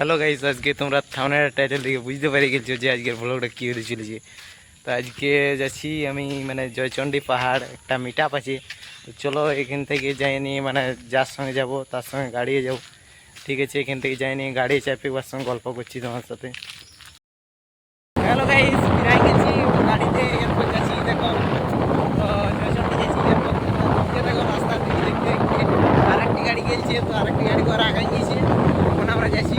Hello guys আজকে তোমরা থামনের title থেকে বুঝতে পেরে গেছো যে আজকের ব্লগটা কী হতে চলেছে তো আজকে যাচ্ছি আমি মানে জয়চণ্ডী পাহাড়, একটা মিট আপ আছে। তো চলো এখান থেকে যাই নিয়ে মানে যার সঙ্গে যাব, তার সঙ্গে গাড়িয়ে যাব। ঠিক আছে, এখান থেকে যাই নিয়ে গাড়ি চাপে ওর সঙ্গে গল্প করছি তোমার সাথে। হ্যালো গাইস ফিরাই গেছি গাড়িতে এরপর যাচ্ছি দেখো তো জয়চণ্ডী গেছি এরপর দেখতে দেখো রাস্তার দিকে দেখতে দেখতে আরেকটি গাড়ি গেছে তো আরেকটি গাড়ি করে আগাই গিয়েছে এখন আমরা যাচ্ছি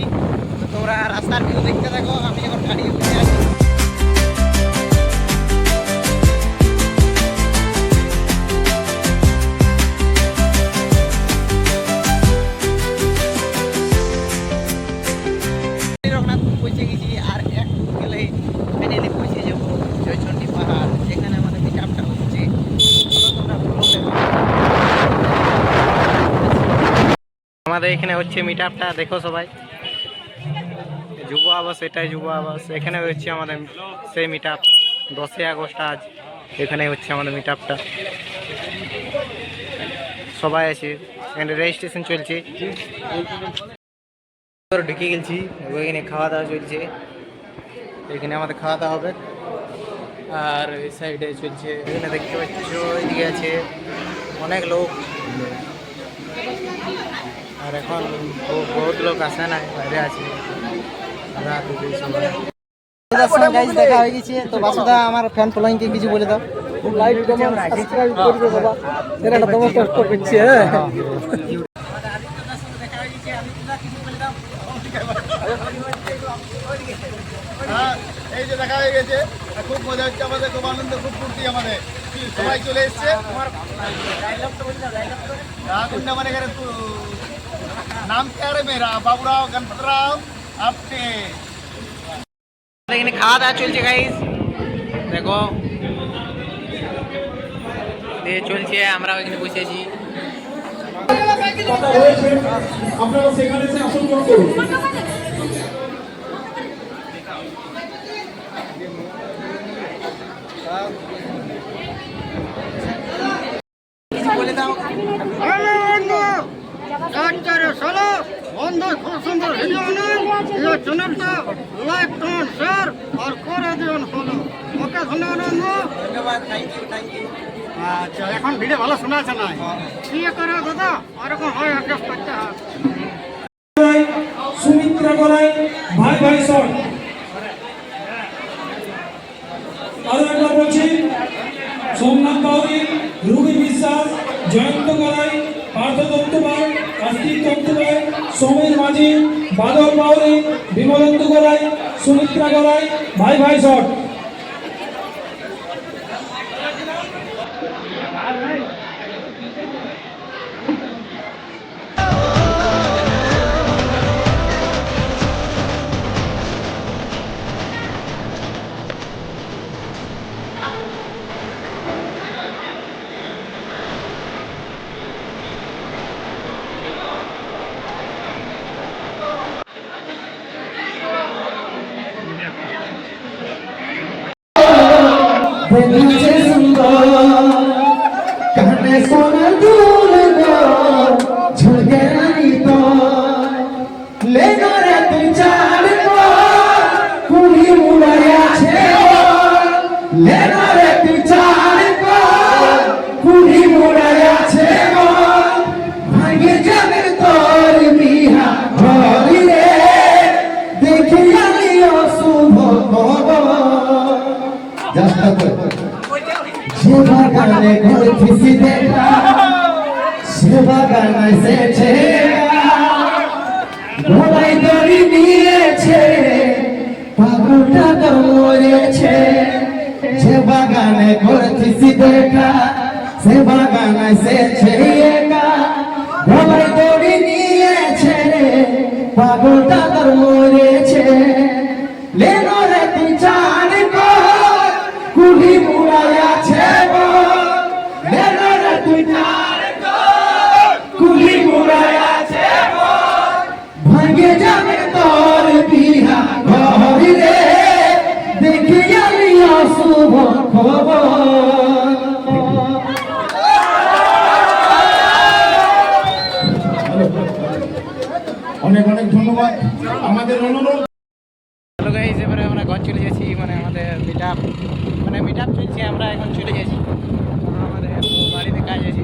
তো তোমরা রাস্তার ভিউ দেখতে থাকো আমি এখন গাড়ি উঠে যেখানে দেখো। আমাদের এখানে হচ্ছে মিট আপটা দেখো সবাই। যুব আবাস, এটাই যুব আবাস। এখানে হচ্ছে আমাদের সেই মিট আপ দশই আগস্ট আজ। এখানে হচ্ছে আমাদের মিট আপটা সবাই আছে। এখানে রেজিস্ট্রেশন চলছে। ঢুকে গেছি ওইখানে খাওয়া দাওয়া চলছে। এখানে আমাদের খাওয়া দাওয়া হবে। আর এই সাইডে চলছে, এখানে দেখতে পাচ্ছ, এদিকে আছে অনেক লোক। আর এখন বহুত লোক আসে না, বাইরে আছে। দেখা হয়ে আমার ফ্যান ফলোয়িংকে কিছু বলে দাও। লাইক কমেন্ট সাবস্ক্রাইব করবে এই যে দেখা হয়ে গেছে। খুব মজা হচ্ছে আমাদের খুব আনন্দ খুব ফুর্তি আমাদের। সবাই চলে এসছে। তোমার মানে নাম কে মেয়েরা? বাবুরাও গণপতরাও? এখানে খাওয়া দাওয়া চলছে গাইস দেখো। দিয়ে চলছে আমরা এখানে বসেছি বলে দাও সেখানে এসে আসন গ্রহণ করুন সুন্দর এই চ্যানেলটা লাইক করুন শেয়ার আর করে দিন ফলো ওকে ধন্যবাদ ধন্যবাদ থ্যাংক ইউ থ্যাংক ইউ আচ্ছা এখন ভিডিও ভালো শোনা না? কি করে দাদা? ওরকম হয় অ্যাডজাস্ট করতে হয়। সুমিত্রা ভাই ভাই শট আরও একবার বলছি সোমনাথ বাউরি রুবি বিশ্বাস জয়ন্ত গলাই পার্থ দত্তবাই কার্তিক দত্তবাই সৌমেন মাঝি বাদল বাউরি বিমলেন্দু গলাই সুমিত্রা গলাই ভাই ভাই শট। বাগানে ঘর। ফিসি দেখা। সে বাগান এসেছে ঘোড়াই দড়ি নিয়েছে পাগলটা তো মরেছে। যে বাগানে ফিসি দেখা সে বাগান এসেছে একা ঘোড়াই দড়ি নিয়েছে পাগলটা তোর আমি খবর। অনেক অনেক ধন্যবাদ। আমাদের অনুরোধ হ্যালো গাইজ এবারে আমরা ঘর চলে যাচ্ছি মানে আমাদের মিট মানে মিট চলছে আমরা এখন চলে কারণ আমাদের বাড়িতে কাজ আছে।